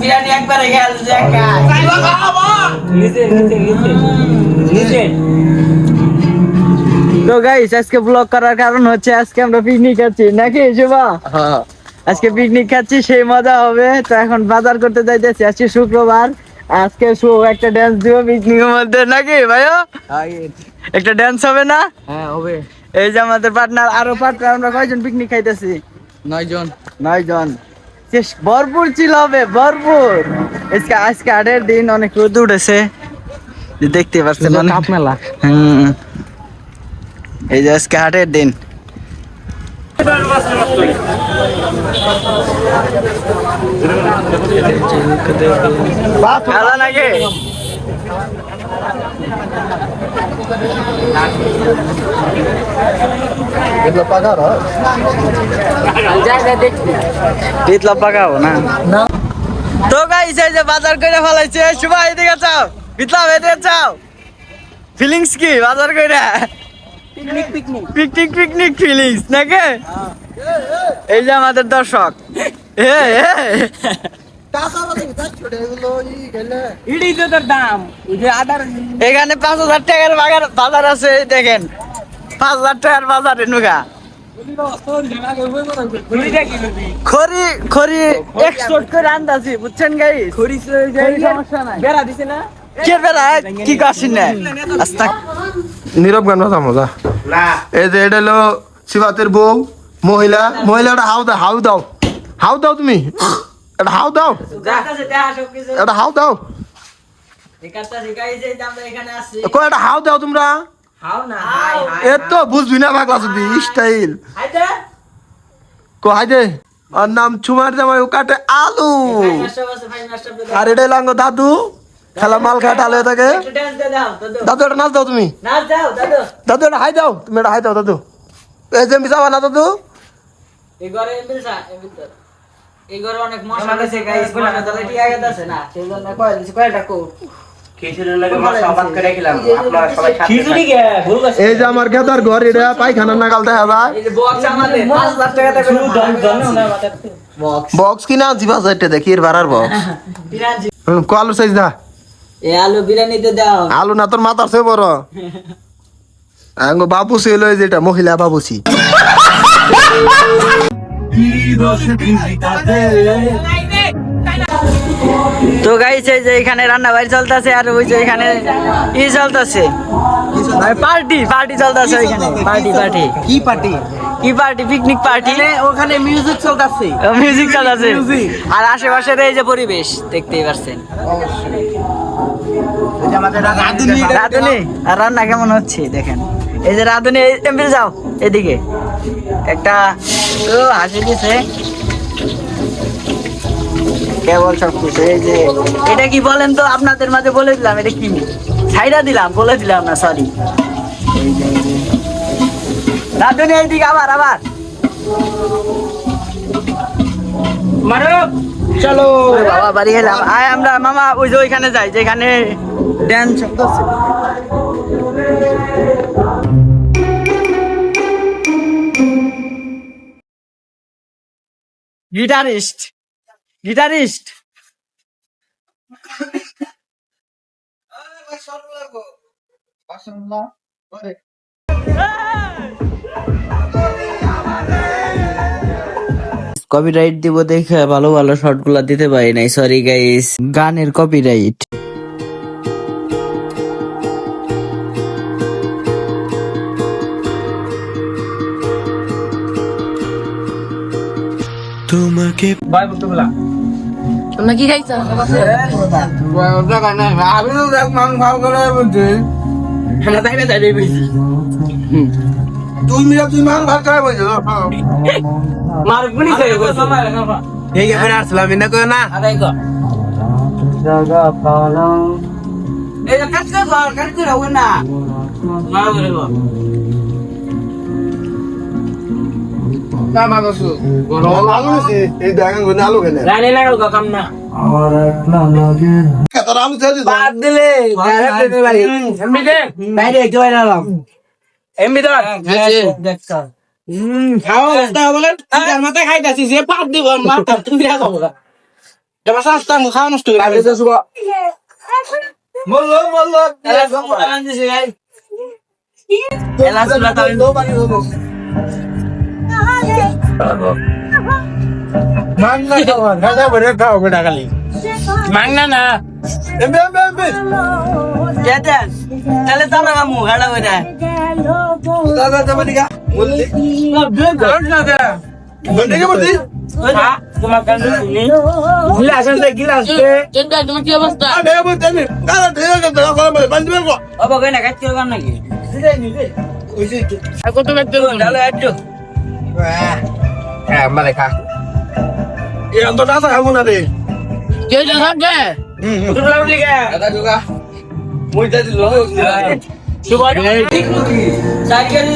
বিরিয়ানি একবারে তো গাইস আজকে ব্লগ করার কারণ হচ্ছে আজকে আমরা পিকনিক খাচ্ছি। নাকি শুভা? আজকে পিকনিক খাচ্ছি সেই মজা হবে। তো এখন বাজার করতে যাইতেছি আজকে শুক্রবার। আজকে শুভ একটা ড্যান্স দিব পিকনিকের মধ্যে। নাকি ভাইও একটা ড্যান্স হবে না? হ্যাঁ হবে। এই যে আমাদের পার্টনার আরও পার্টনার আমরা কয়জন পিকনিক খাইতেছি? নয় জন নয় জন শেষ ভরপুর ছিল হবে ভরপুর। আজকে আজকে আটের দিন অনেক রোদ উঠেছে। দেখতে পাচ্ছেন অনেক- কাপ মেলা হুম। এই যে আজকে হাটের দিন। তো গাইস এই যে বাজার করে ফেলাইছে শুভা এদিকে চাও পিতলা এদিকে চাও ফিলিংস কি বাজার করে পিকনিক পিকনিক পিকনিক ফিলিংস নাকি? এই যে আমাদের দর্শক। এ, এ। এখানে পাঁচ হাজার টাকার বাগার বাজার আছে দেখেন। পাঁচ হাজার টাকার বাজার নুগা খড়ি খড়ি এক্সপোর্ট করে আনতাছি বুঝছেন গাই খড়ি বেড়া দিছে না? কে বেড়া? কি কাশিন না আস্তা। নীরব গান বাজা মজা। এই যে এটা হলো শিবাতের বউ মহিলা। মহিলাটা হাউ দাও হাউ দাও। হাউ দাও তুমি। এটা হাউ দাও। এটা হাউ দাও। এটা হাউ দাও তোমরা। এ তো বুঝবি না বাংলা যদি স্টাইল কো হাই দে। আর নাম ছুমার জামাই ও কাটে আলু। আর এটা লাঙ্গ দাদু। খেলা মাল খায় ডালে থাকে। দাদু, এটা নাচ দাও তুমি। দাদু, এটা হাই দাও। তুমি এটা হাই দাও, দাদু। এই যে না, দাদু? অনেক মশলা আছে গাইস মশলা তাহলে ঠিক আগে আছে না? সেই কয় দিছি কয়টা কো? এই যে আমার গেদার ঘর এটা পায়খানা নাগাল দেখা যায়। বক্স কিনা আনছি পাঁচ হাজার দেখি এর ভাড়ার বক্স কো আলু সাইজ দা? আলু বিরিয়ানিতে দাও। আলু না তোর মাথার সে বড়। আঙ্গ বাবু ছিল যেটা মহিলা বাবুসি। তো গাইছে যে এখানে রান্না বাড়ি চলতেছে আর ওই যে এখানে ই চলতেছে। পার্টি পার্টি চলতেছে এখানে পার্টি পার্টি। কি পার্টি? কি পার্টি? পিকনিক পার্টি ওখানে মিউজিক চলতেছে। মিউজিক চলতেছে। আর আশেপাশের এই যে পরিবেশ দেখতেই পারছেন। রাধুনি আর রান্না কেমন হচ্ছে দেখেন। এই যে রাধুনি এমপি যাও এদিকে। একটা ও হাসি দিছে। কেবল সব কিছু এই যে এটা কি বলেন তো? আপনাদের মাঝে বলে দিলাম এটা কি? ছাইরা দিলাম বলে দিলাম না সরি রাধুনি এইদিকে আবার আবার। চলো। বাবা বাড়ি এলাম আয় আমরা মামা ওই যে ওইখানে যাই যেখানে ড্যান্স গিটারিস্ট গিটারিস্ট কপিরাইট দিব দেখে ভালো ভালো শর্টগুলা দিতে পারি নাই সরি গাইস গানের কপিরাইট তোমরা কি? খাইছো তুমি তুই মান ভাত খাই বলছো এই যে ফেরা আসলাম না কই না। আলু নিছি এই দেখেন কোন আলু কেন তোর আলু ছেড়ে দিস দিলে বাইরে একটু বাইরে এলাম এমবি ধর হুম খাও তা বলে। তার মাথায় খাইতাছি যে খাওয়া নষ্ট শুভ বলল বলল মাংনা খাওয়া খাওয়া বলে খাও বেটা খালি। মাংনা না। MB MB MB. তাহলে তো না কামু গাড়া কইরা দাদা যাবে দিকা বললি বললি বললি নি দাদা। আছে দাদা করে বলে বান্ধি বেরো অবা কই না কাচ্চি গান নাকি? হ্যাঁ মানে খা এই অন্ত দাদা খাব না রে কে যে থাকে তুমি লাউ দিকে দাদা দুগা মই দাদি লো শুভ সাইকেল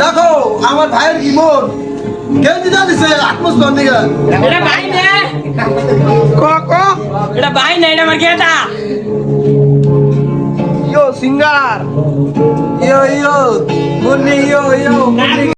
দেখো আমার ভাইয়ের ইমন। কেউ দিদা দিছে আত্মস্বর দিকে এটা ভাই না। ক ক? এটা ভাই না এটা আমার গেটা। Yo singer. Yo yo Munni yo yo Munni.